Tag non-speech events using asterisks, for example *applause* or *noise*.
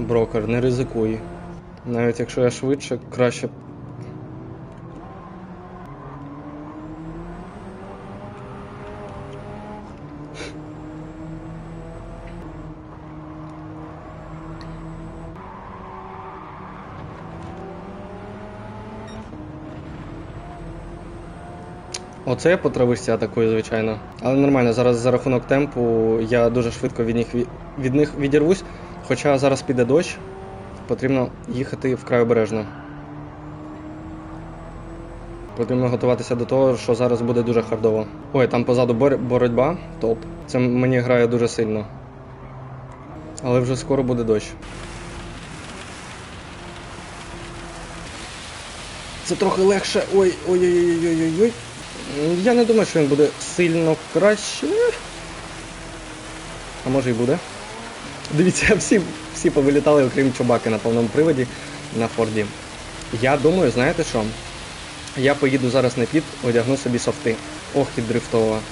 Брокер, не ризикуй. Навіть якщо я швидше, краще. Оце я по травишці атакую, звичайно. Але нормально, зараз за рахунок темпу я дуже швидко від них, ві- від них відірвусь. Хоча зараз піде дощ, потрібно їхати вкрай обережно. Потрібно готуватися до того, що зараз буде дуже хардово. Ой, там позаду бор- боротьба, топ. Це мені грає дуже сильно. Але вже скоро буде дощ. Це трохи легше. Ой, ой-ой-ой-ой-ой. Я не думаю, що він буде сильно краще. А може і буде. Дивіться, *laughs* всі, всі повилітали, окрім чубаки на повному приводі на Форді. Я думаю, знаєте що? Я поїду зараз на піт, одягну собі софти. Ох, і дрифтова.